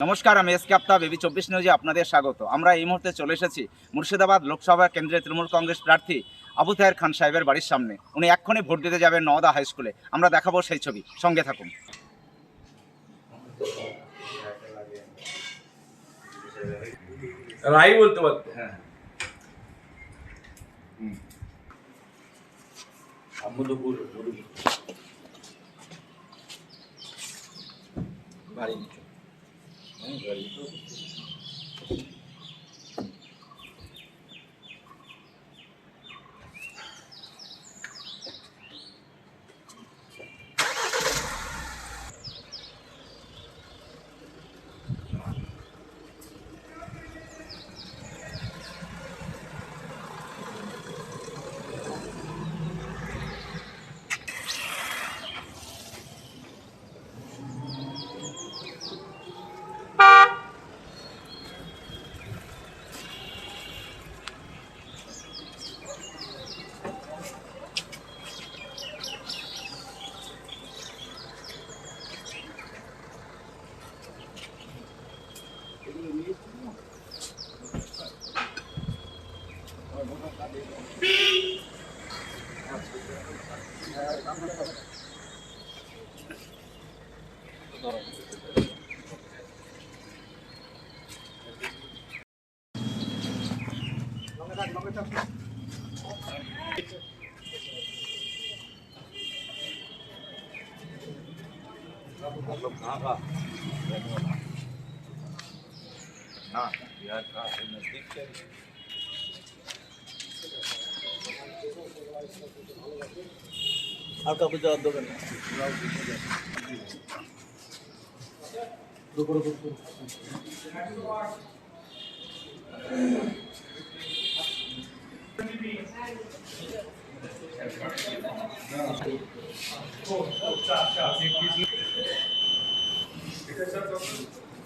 নমস্কার আমি S কাপ্তা baby চব্বিশ নিউজে আপনাদের স্বাগত। আমরা এই মুহূর্তে চলে এসেছি মুর্শিদাবাদ লোকসভা কেন্দ্রের তৃণমূল কংগ্রেস প্রার্থী আবু তাহের খান সাহেবের বাড়ির সামনে। উনি এক্ষুনি ভোট দিতে যাবেন নওদা হাই স্কুলে। আমরা দেখাবো সেই ছবি। সঙ্গে থাকুন। রাই বলতে পারতো। হ্যাঁ। nouvelle আহমদপুর বাড়ি নিচু আর কাউকে যাওয়ার দরকার নেই चलो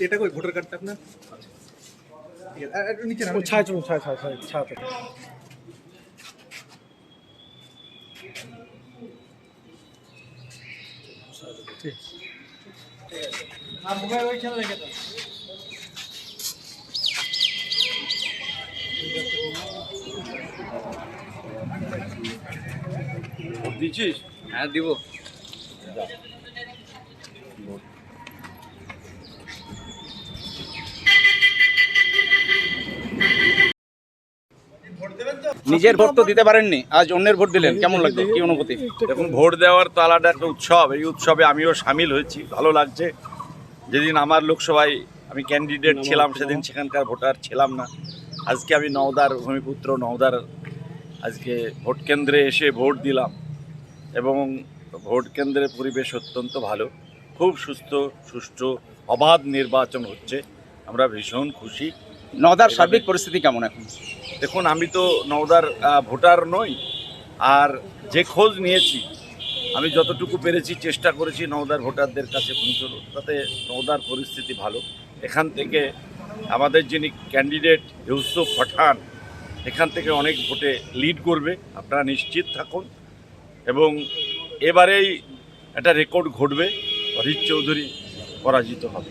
এটা কই ভোটার কার্ডটা আপনার? ঠিক একটু নিচে ও ছায় চলুন ছায় ছায় ছায় ছায় থেকে আর মোবাইল ওইখানে রেখে দাও দিচ্ছিস হ্যাঁ দিব। নিজের ভোট তো দিতে পারেননি আজ অন্যের ভোট দিলেন কেমন লাগল? কি অনুভূতি? দেখুন ভোট দেওয়ার তো আলাদা একটা উৎসব এই উৎসবে আমিও সামিল হয়েছি ভালো লাগছে। যেদিন আমার লোকসভায় আমি ক্যান্ডিডেট ছিলাম সেদিন সেখানকার ভোটার ছিলাম না। আজকে আমি নওদার ভূমিপুত্র নওদার আজকে ভোট কেন্দ্রে এসে ভোট দিলাম। এবং ভোট কেন্দ্রের পরিবেশ অত্যন্ত ভালো। খুব সুস্থ সুষ্ঠু অবাধ নির্বাচন হচ্ছে। আমরা ভীষণ খুশি। নওদার সার্বিক পরিস্থিতি কেমন এখন? দেখুন আমি তো নওদার ভোটার নই আর যে খোঁজ নিয়েছি আমি যতটুকু পেরেছি চেষ্টা করেছি নওদার ভোটারদের কাছে পৌঁছানো তাতে নওদার পরিস্থিতি ভালো। এখান থেকে আমাদের যিনি ক্যান্ডিডেট ইউসুফ পাঠান এখান থেকে অনেক ভোটে লিড করবে। আপনারা নিশ্চিত থাকুন। এবং এবারেই একটা রেকর্ড ঘটবে হরিশ চৌধুরী পরাজিত হবে।